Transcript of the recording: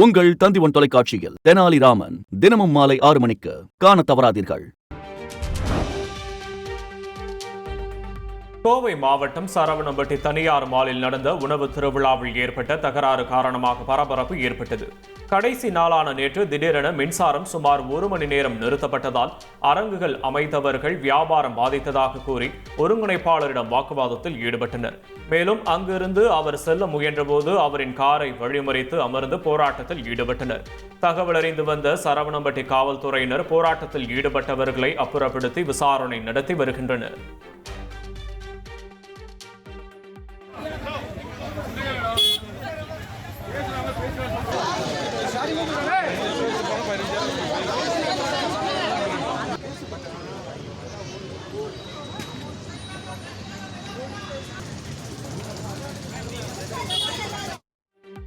உங்கள் தந்திவன் தொலைக்காட்சியில் தெனாலிராமன் தினமும் மாலை ஆறு மணிக்கு காண தவறாதீர்கள். கோவை மாவட்டம் சரவணம்பட்டி தனியார் மாலில் நடந்த உணவு திருவிழாவில் ஏற்பட்ட தகராறு காரணமாக பரபரப்பு ஏற்பட்டது. கடைசி நாளான நேற்று திடீரென மின்சாரம் சுமார் ஒரு மணி நேரம் நிறுத்தப்பட்டதால் அரங்குகள் அமைத்தவர்கள் வியாபாரம் பாதித்ததாக கூறி ஒருங்கிணைப்பாளரிடம் வாக்குவாதத்தில் ஈடுபட்டனர். மேலும் அங்கிருந்து அவர் செல்ல முயன்றபோது அவரின் காரை வழிமறித்து அமர்ந்து போராட்டத்தில் ஈடுபட்டனர். தகவல் அறிந்து வந்த சரவணம்பட்டி காவல்துறையினர் போராட்டத்தில் ஈடுபட்டவர்களை அப்புறப்படுத்தி விசாரணை நடத்தி வருகின்றனர்.